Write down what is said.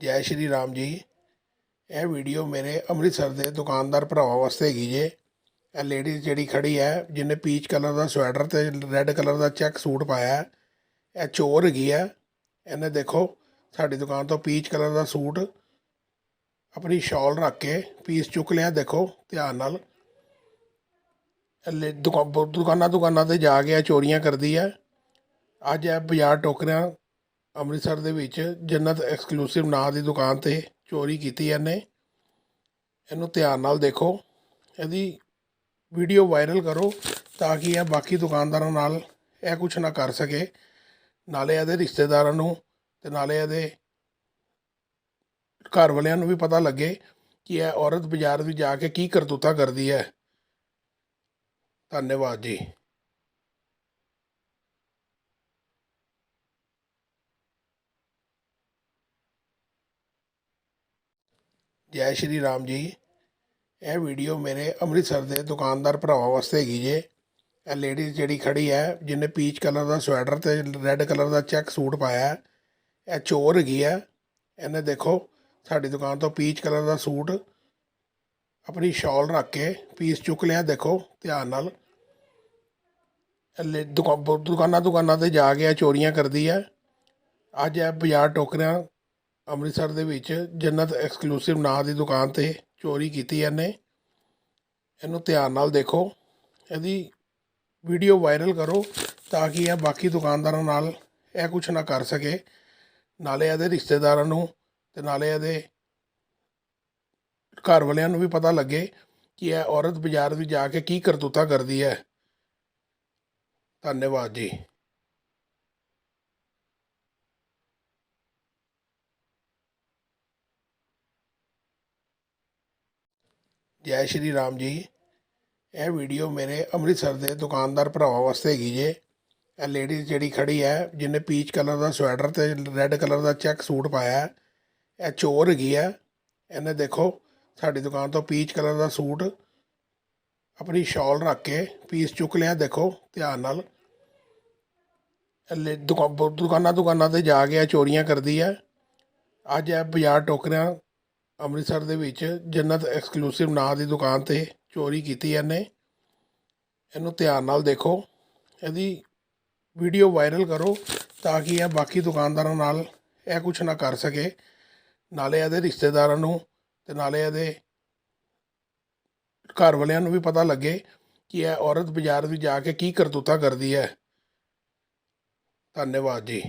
ਜੈ ਸ਼੍ਰੀ ਰਾਮ ਜੀ। ਇਹ ਵੀਡੀਓ ਮੇਰੇ ਅੰਮ੍ਰਿਤਸਰ ਦੇ ਦੁਕਾਨਦਾਰ ਭਰਾਵਾਂ ਵਾਸਤੇ ਹੈਗੀ ਜੇ। ਇਹ ਲੇਡੀ ਜਿਹੜੀ ਖੜੀ ਹੈ, ਜਿਹਨੇ ਪੀਚ ਕਲਰ ਦਾ ਸਵੈਟਰ ਤੇ ਰੈੱਡ ਕਲਰ ਦਾ ਚੈੱਕ ਸੂਟ ਪਾਇਆ ਇਹ ਚੋਰ ਹੈਗੀ ਹੈ। ਇਹਨੇ ਦੇਖੋ, ਸਾਡੀ ਦੁਕਾਨ ਤੋਂ ਪੀਚ ਕਲਰ ਦਾ ਸੂਟ ਆਪਣੀ ਸ਼ਾਲ ਰੱਖ ਕੇ ਪੀਸ ਚੁੱਕ ਲਿਆ, ਦੇਖੋ, ਧਿਆਨ ਨਾਲ। ਲੇ- ਦੁਕਾ- ਦੁਕਾਨਾਂ ਦੁਕਾਨਾਂ ਤੇ ਜਾ ਕੇ ਇਹ ਚੋਰੀਆਂ ਕਰਦੀ ਹੈ। ਅੱਜ ਇਹ ਬਾਜ਼ਾਰ ਟੋਕਰਿਆਂ ਅੰਮ੍ਰਿਤਸਰ ਦੇ ਵਿੱਚ ਜੰਨਤ ਐਕਸਕਲੂਸਿਵ ਨਾਂ ਦੀ ਦੁਕਾਨ ਤੇ ਚੋਰੀ ਕੀਤੀ ਇਹਨੇ। ਇਹਨੂੰ ਧਿਆਨ ਨਾਲ ਦੇਖੋ। ਇਹਦੀ ਵੀਡੀਓ ਵਾਇਰਲ ਕਰੋ ਤਾਂ ਕਿ ਇਹ ਬਾਕੀ ਦੁਕਾਨਦਾਰਾਂ ਨਾਲ ਇਹ ਕੁਝ ਨਾ ਕਰ ਸਕੇ। ਨਾਲੇ ਇਹਦੇ ਰਿਸ਼ਤੇਦਾਰਾਂ ਨੂੰ ਤੇ ਨਾਲੇ ਇਹਦੇ ਘਰ ਵਾਲਿਆਂ ਨੂੰ ਵੀ ਪਤਾ ਲੱਗੇ ਕਿ ਇਹ ਔਰਤ ਬਾਜ਼ਾਰ ਵਿੱਚ ਜਾ ਕੇ ਕੀ ਕਰਤੂਤਾ ਕਰਦੀ ਹੈ। ਧੰਨਵਾਦ ਜੀ। ਜੈ ਸ਼੍ਰੀ ਰਾਮ ਜੀ। ਇਹ ਵੀਡੀਓ ਮੇਰੇ ਅੰਮ੍ਰਿਤਸਰ ਦੇ ਦੁਕਾਨਦਾਰ ਭਰਾਵਾਂ ਵਾਸਤੇ ਹੈਗੀ ਜੇ। ਇਹ ਲੇਡੀ ਜਿਹੜੀ ਖੜੀ ਹੈ, ਜਿਹਨੇ ਪੀਚ ਕਲਰ ਦਾ ਸਵੈਟਰ ਤੇ ਰੈੱਡ ਕਲਰ ਦਾ ਚੈੱਕ ਸੂਟ ਪਾਇਆ ਇਹ ਚੋਰ ਹੈਗੀ ਹੈ। ਇਹਨੇ ਦੇਖੋ, ਸਾਡੀ ਦੁਕਾਨ ਤੋਂ ਪੀਚ ਕਲਰ ਦਾ ਸੂਟ ਆਪਣੀ ਸ਼ਾਲ ਰੱਖ ਕੇ ਪੀਸ ਚੁੱਕ ਲਿਆ, ਦੇਖੋ, ਧਿਆਨ ਨਾਲ। ਲੇ- ਦੁਕਾ- ਦੁਕਾਨਾਂ ਦੁਕਾਨਾਂ ਤੇ ਜਾ ਕੇ ਇਹ ਚੋਰੀਆਂ ਕਰਦੀ ਹੈ। ਅੱਜ ਇਹ ਬਾਜ਼ਾਰ ਟੋਕਰਿਆਂ ਅੰਮ੍ਰਿਤਸਰ ਦੇ ਵਿੱਚ ਜੰਨਤ ਐਕਸਕਲੂਸਿਵ ਨਾਂ ਦੀ ਦੁਕਾਨ ਤੇ ਚੋਰੀ ਕੀਤੀ ਇਹਨੇ। ਇਹਨੂੰ ਧਿਆਨ ਨਾਲ ਦੇਖੋ। ਇਹਦੀ ਵੀਡੀਓ ਵਾਇਰਲ ਕਰੋ ਤਾਂ ਕਿ ਇਹ ਬਾਕੀ ਦੁਕਾਨਦਾਰਾਂ ਨਾਲ ਇਹ ਕੁਝ ਨਾ ਕਰ ਸਕੇ। ਨਾਲੇ ਇਹਦੇ ਰਿਸ਼ਤੇਦਾਰਾਂ ਨੂੰ ਤੇ ਨਾਲੇ ਇਹਦੇ ਘਰ ਵਾਲਿਆਂ ਨੂੰ ਵੀ ਪਤਾ ਲੱਗੇ ਕਿ ਇਹ ਔਰਤ ਬਾਜ਼ਾਰ ਵਿੱਚ ਜਾ ਕੇ ਕੀ ਕਰਤੂਤਾ ਕਰਦੀ ਹੈ। ਧੰਨਵਾਦ ਜੀ। ਜੈ ਸ਼੍ਰੀ ਰਾਮ ਜੀ। ਇਹ ਵੀਡੀਓ ਮੇਰੇ ਅੰਮ੍ਰਿਤਸਰ ਦੇ ਦੁਕਾਨਦਾਰ ਭਰਾਵਾਂ ਵਾਸਤੇ ਹੈਗੀ ਜੇ। ਇਹ ਲੇਡੀ ਜਿਹੜੀ ਖੜੀ ਹੈ, ਜਿਹਨੇ ਪੀਚ ਕਲਰ ਦਾ ਸਵੈਟਰ ਤੇ ਰੈੱਡ ਕਲਰ ਦਾ ਚੈੱਕ ਸੂਟ ਪਾਇਆ ਇਹ ਚੋਰ ਹੈਗੀ ਹੈ। ਇਹਨੇ ਦੇਖੋ, ਸਾਡੀ ਦੁਕਾਨ ਤੋਂ ਪੀਚ ਕਲਰ ਦਾ ਸੂਟ ਆਪਣੀ ਸ਼ਾਲ ਰੱਖ ਕੇ ਪੀਸ ਚੁੱਕ ਲਿਆ, ਦੇਖੋ, ਧਿਆਨ ਨਾਲ। ਲੇ- ਦੁਕਾ- ਦੁਕਾਨਾਂ ਦੁਕਾਨਾਂ ਤੇ ਜਾ ਕੇ ਇਹ ਚੋਰੀਆਂ ਕਰਦੀ ਹੈ। ਅੱਜ ਇਹ ਬਾਜ਼ਾਰ ਟੋਕਰਿਆਂ ਅੰਮ੍ਰਿਤਸਰ ਦੇ ਵਿੱਚ ਜੰਨਤ ਐਕਸਕਲੂਸਿਵ ਨਾਂ ਦੀ ਦੁਕਾਨ ਤੇ ਚੋਰੀ ਕੀਤੀ ਇਹਨੇ। ਇਹਨੂੰ ਧਿਆਨ ਨਾਲ ਦੇਖੋ। ਇਹਦੀ ਵੀਡੀਓ ਵਾਇਰਲ ਕਰੋ ਤਾਂ ਕਿ ਇਹ ਬਾਕੀ ਦੁਕਾਨਦਾਰਾਂ ਨਾਲ ਇਹ ਕੁਝ ਨਾ ਕਰ ਸਕੇ। ਨਾਲੇ ਇਹਦੇ ਰਿਸ਼ਤੇਦਾਰਾਂ ਨੂੰ ਤੇ ਨਾਲੇ ਇਹਦੇ ਘਰ ਵਾਲਿਆਂ ਨੂੰ ਵੀ ਪਤਾ ਲੱਗੇ ਕਿ ਇਹ ਔਰਤ ਬਾਜ਼ਾਰ ਵਿੱਚ ਜਾ ਕੇ ਕੀ ਕਰਤੂਤਾ ਕਰਦੀ ਹੈ। ਧੰਨਵਾਦ ਜੀ।